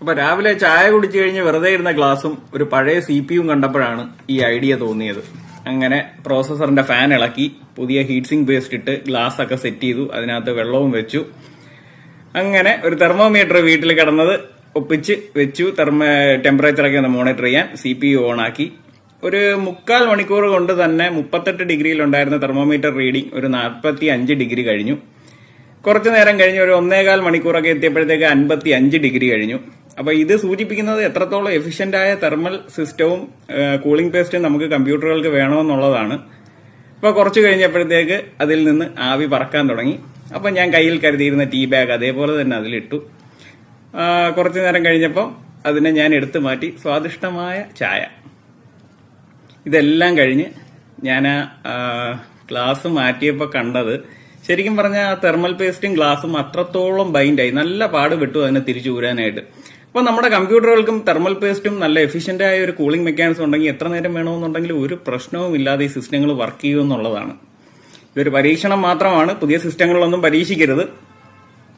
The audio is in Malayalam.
അപ്പൊ രാവിലെ ചായ കുടിച്ചു കഴിഞ്ഞ് വെറുതെ ഇരുന്ന ഗ്ലാസും ഒരു പഴയ സി പി കണ്ടപ്പോഴാണ് ഈ ഐഡിയ തോന്നിയത്. അങ്ങനെ പ്രോസസറിന്റെ ഫാൻ ഇളക്കി പുതിയ ഹീറ്റ് സിങ്ക് പേസ്റ്റ് ഇട്ട് ഗ്ലാസ് ഒക്കെ സെറ്റ് ചെയ്തു അതിനകത്ത് വെള്ളവും വെച്ചു. അങ്ങനെ ഒരു തെർമോമീറ്റർ വീട്ടിൽ കിടന്നത് ഒപ്പിച്ച് വെച്ചു തെർമ ടെമ്പറേച്ചർ ഒക്കെ ഒന്ന് മോണിറ്റർ ചെയ്യാൻ സി പി യു ഓൺ ആക്കി. ഒരു മുക്കാൽ മണിക്കൂർ കൊണ്ട് തന്നെ മുപ്പത്തെട്ട് ഡിഗ്രിയിൽ ഉണ്ടായിരുന്ന തെർമോമീറ്റർ റീഡിംഗ് ഒരു നാൽപ്പത്തി അഞ്ച് ഡിഗ്രി കഴിഞ്ഞു. കുറച്ചു നേരം കഴിഞ്ഞ് ഒരു ഒന്നേകാൽ മണിക്കൂറൊക്കെ എത്തിയപ്പോഴത്തേക്ക് അൻപത്തി അഞ്ച് ഡിഗ്രി കഴിഞ്ഞു. അപ്പൊ ഇത് സൂചിപ്പിക്കുന്നത് എത്രത്തോളം എഫിഷ്യന്റ് ആയ തെർമൽ സിസ്റ്റവും കൂളിംഗ് പേസ്റ്റും നമുക്ക് കമ്പ്യൂട്ടറുകൾക്ക് വേണമെന്നുള്ളതാണ്. അപ്പോൾ കുറച്ച് കഴിഞ്ഞപ്പോഴത്തേക്ക് അതിൽ നിന്ന് ആവി പറക്കാൻ തുടങ്ങി. അപ്പൊ ഞാൻ കയ്യിൽ കരുതിയിരുന്ന ടീ ബാഗ് അതേപോലെ തന്നെ അതിലിട്ടു. കുറച്ച് നേരം കഴിഞ്ഞപ്പോൾ അതിനെ ഞാൻ എടുത്തു മാറ്റി. സ്വാദിഷ്ടമായ ചായ. ഇതെല്ലാം കഴിഞ്ഞ് ഞാൻ ആ ഗ്ലാസ് മാറ്റിയപ്പോൾ കണ്ടത് ശരിക്കും പറഞ്ഞാൽ ആ തെർമൽ പേസ്റ്റും ഗ്ലാസും അത്രത്തോളം ബൈൻഡായി നല്ല പാട് വിട്ടു അതിനെ തിരിച്ചു ഊരാനായിട്ട്. അപ്പോൾ നമ്മുടെ കമ്പ്യൂട്ടറുകൾക്കും തെർമൽ പേസ്റ്റും നല്ല എഫിഷ്യന്റ് ആയ ഒരു കൂളിംഗ് മെക്കാനിസം ഉണ്ടെങ്കിൽ എത്ര നേരം വേണമെന്നുണ്ടെങ്കിലും ഒരു പ്രശ്നവും ഇല്ലാതെ ഈ സിസ്റ്റങ്ങൾ വർക്ക് ചെയ്യുമെന്നുള്ളതാണ്. ഇതൊരു പരീക്ഷണം മാത്രമാണ്. പുതിയ സിസ്റ്റങ്ങളിലൊന്നും പരീക്ഷിക്കരുത്.